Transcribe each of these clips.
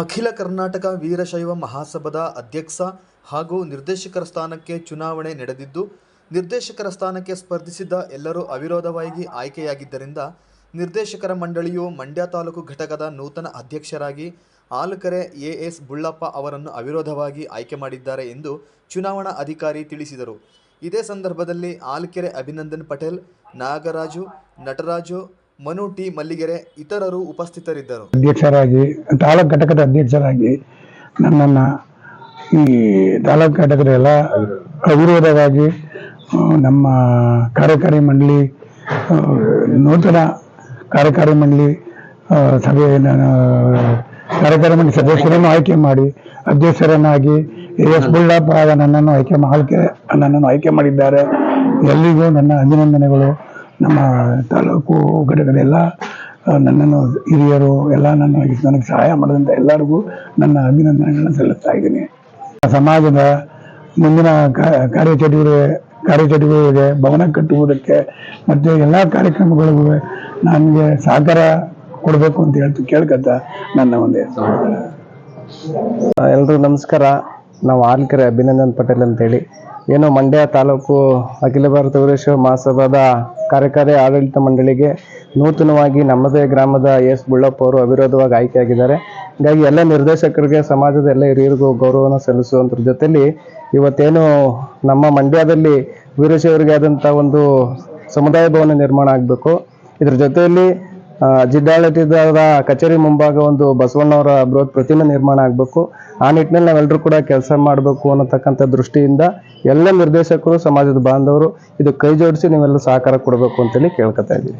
ಅಖಿಲ ಕರ್ನಾಟಕ ವೀರಶೈವ ಮಹಾಸಭಾದ ಅಧ್ಯಕ್ಷ ಹಾಗೂ ನಿರ್ದೇಶಕರ ಸ್ಥಾನಕ್ಕೆ ಚುನಾವಣೆ ನಡೆದಿದ್ದು, ನಿರ್ದೇಶಕರ ಸ್ಥಾನಕ್ಕೆ ಸ್ಪರ್ಧಿಸಿದ್ದ ಎಲ್ಲರೂ ಅವಿರೋಧವಾಗಿ ಆಯ್ಕೆಯಾಗಿದ್ದರಿಂದ ನಿರ್ದೇಶಕರ ಮಂಡಳಿಯು ಮಂಡ್ಯ ತಾಲೂಕು ಘಟಕದ ನೂತನ ಅಧ್ಯಕ್ಷರಾಗಿ ಆಲುಕೆರೆ ಎಎಸ್ ಬುಳ್ಳಪ್ಪ ಅವರನ್ನು ಅವಿರೋಧವಾಗಿ ಆಯ್ಕೆ ಮಾಡಿದ್ದಾರೆ ಎಂದು ಚುನಾವಣಾ ಅಧಿಕಾರಿ ತಿಳಿಸಿದರು. ಇದೇ ಸಂದರ್ಭದಲ್ಲಿ ಆಲ್ಕೆರೆ ಅಭಿನಂದನ್ ಪಟೇಲ್, ನಾಗರಾಜು, ನಟರಾಜು ಮನು ಟಿ ಮಲ್ಲಿಗೆರೆ ಇತರರು ಉಪಸ್ಥಿತರಿದ್ದರು. ಅಧ್ಯಕ್ಷರಾಗಿ, ತಾಲೂಕು ಘಟಕದ ಅಧ್ಯಕ್ಷರಾಗಿ ನನ್ನನ್ನು ಈ ತಾಲೂಕು ಘಟಕದ ಎಲ್ಲ ಅವಿರೋಧವಾಗಿ ನಮ್ಮ ಕಾರ್ಯಕಾರಿ ಮಂಡಳಿ ನೂತನ ಕಾರ್ಯಕಾರಿ ಮಂಡಳಿ ಸಭೆ ಕಾರ್ಯಕಾರಿ ಮಂಡಳಿ ಸದಸ್ಯರನ್ನು ಆಯ್ಕೆ ಮಾಡಿ, ಅಧ್ಯಕ್ಷರನ್ನಾಗಿ ಎ ಎಸ್ ಬುಳ್ಳಪ್ಪ ನನ್ನನ್ನು ಆಯ್ಕೆ ಆಯ್ಕೆ ನನ್ನನ್ನು ಆಯ್ಕೆ ಮಾಡಿದ್ದಾರೆ. ಎಲ್ಲಿಗೂ ನನ್ನ ಅಭಿನಂದನೆಗಳು. ನಮ್ಮ ತಾಲೂಕು ಘಟಕದ ಎಲ್ಲ ನನ್ನನ್ನು ಹಿರಿಯರು ಎಲ್ಲ ನನ್ನ ನನಗೆ ಸಹಾಯ ಮಾಡಿದಂಥ ಎಲ್ಲರಿಗೂ ನನ್ನ ಅಭಿನಂದನೆಗಳನ್ನು ಸಲ್ಲಿಸ್ತಾ ಇದ್ದೀನಿ. ಸಮಾಜದ ಮುಂದಿನ ಕಾರ್ಯಚಟುವಟಿಕೆ, ಕಾರ್ಯಚಟುವಟಿಕೆಗೆ ಭವನ ಕಟ್ಟುವುದಕ್ಕೆ ಮತ್ತು ಎಲ್ಲ ಕಾರ್ಯಕ್ರಮಗಳಿಗೂ ನನಗೆ ಸಹಕಾರ ಕೊಡಬೇಕು ಅಂತ ಹೇಳ್ತು ಕೇಳ್ಕೊತ ನನ್ನ ಒಂದು ಎಲ್ಲರೂ ನಮಸ್ಕಾರ. ನಾವು ಆಲ್ಕರೆ ಅಭಿನಂದನ್ ಪಟೇಲ್ ಅಂತೇಳಿ. ಏನು ಮಂಡ್ಯ ತಾಲೂಕು ಅಖಿಲ ಭಾರತ ವೀರಶೈವ ಮಹಾಸಭಾದ ಕಾರ್ಯಕಾರಿ ಆಡಳಿತ ಮಂಡಳಿಗೆ ನೂತನವಾಗಿ ನಮ್ಮದೇ ಗ್ರಾಮದ ಎಸ್ ಬುಳ್ಳಪ್ಪ ಅವರು ಅವಿರೋಧವಾಗಿ ಆಯ್ಕೆಯಾಗಿದ್ದಾರೆ. ಹೀಗಾಗಿ ಎಲ್ಲ ನಿರ್ದೇಶಕರಿಗೆ, ಸಮಾಜದ ಎಲ್ಲ ಹಿರಿಯರಿಗೂ ಗೌರವವನ್ನು ಸಲ್ಲಿಸುವಂಥ ಜೊತೆಯಲ್ಲಿ ಇವತ್ತೇನು ನಮ್ಮ ಮಂಡ್ಯದಲ್ಲಿ ವೀರಶೈವರಿಗೆ ಆದಂಥ ಒಂದು ಸಮುದಾಯ ಭವನ ನಿರ್ಮಾಣ ಆಗಬೇಕು. ಇದ್ರ ಜೊತೆಯಲ್ಲಿ ಜಿಡ್ಡಾಡಳಿತದ ಕಚೇರಿ ಮುಂಭಾಗ ಒಂದು ಬಸವಣ್ಣವರ ಬೃಹತ್ ಪ್ರತಿಮೆ ನಿರ್ಮಾಣ ಆಗಬೇಕು. ಆ ನಿಟ್ಟಿನಲ್ಲಿ ನಾವೆಲ್ಲರೂ ಕೂಡ ಕೆಲಸ ಮಾಡಬೇಕು ಅನ್ನತಕ್ಕಂಥ ದೃಷ್ಟಿಯಿಂದ ಎಲ್ಲ ನಿರ್ದೇಶಕರು, ಸಮಾಜದ ಬಾಂಧವರು ಇದು ಕೈ ಜೋಡಿಸಿ ನೀವೆಲ್ಲ ಸಹಕಾರ ಕೊಡಬೇಕು ಅಂತೇಳಿ ಕೇಳ್ಕೊತಾ ಇದ್ದೀವಿ.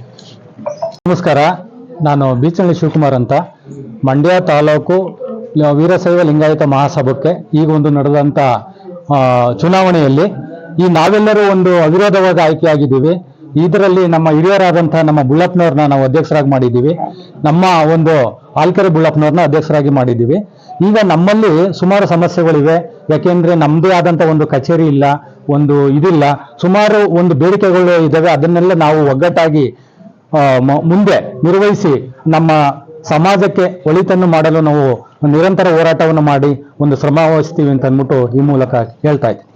ನಮಸ್ಕಾರ. ನಾನು ಬೀಚನಳ್ಳಿ ಶಿವಕುಮಾರ್ ಅಂತ. ಮಂಡ್ಯ ತಾಲೂಕು ವೀರಶೈವ ಲಿಂಗಾಯತ ಮಹಾಸಭಕ್ಕೆ ಈಗ ಒಂದು ನಡೆದಂಥ ಚುನಾವಣೆಯಲ್ಲಿ ಈ ನಾವೆಲ್ಲರೂ ಒಂದು ಅವಿರೋಧವಾಗಿ ಆಯ್ಕೆಯಾಗಿದ್ದೀವಿ. ಇದರಲ್ಲಿ ನಮ್ಮ ಹಿರಿಯರಾದಂಥ ನಮ್ಮ ಬುಳ್ಳಪ್ಪನವ್ರನ್ನ ನಾವು ಅಧ್ಯಕ್ಷರಾಗಿ ಮಾಡಿದ್ದೀವಿ. ನಮ್ಮ ಒಂದು ಆಲ್ಕೆರೆ ಬುಳ್ಳಪ್ಪನವ್ರನ್ನ ಅಧ್ಯಕ್ಷರಾಗಿ ಮಾಡಿದ್ದೀವಿ. ಈಗ ನಮ್ಮಲ್ಲಿ ಸುಮಾರು ಸಮಸ್ಯೆಗಳಿವೆ. ಯಾಕೆಂದ್ರೆ ನಮ್ಮದೇ ಆದಂಥ ಒಂದು ಕಚೇರಿ ಇಲ್ಲ, ಒಂದು ಇದಿಲ್ಲ. ಸುಮಾರು ಒಂದು ಬೇಡಿಕೆಗಳು ಇದ್ದಾವೆ ಅದನ್ನೆಲ್ಲ ನಾವು ಒಗ್ಗಟ್ಟಾಗಿ ಮುಂದೆ ನಿರ್ವಹಿಸಿ ನಮ್ಮ ಸಮಾಜಕ್ಕೆ ಒಳಿತನ್ನು ಮಾಡಲು ನಾವು ನಿರಂತರ ಹೋರಾಟವನ್ನು ಮಾಡಿ ಒಂದು ಶ್ರಮ ವಹಿಸ್ತೀವಿ ಅಂತ ಅಂದ್ಬಿಟ್ಟು ಈ ಮೂಲಕ ಹೇಳ್ತಾ ಸಬ್ಸ್ಕ್ರೈಬ್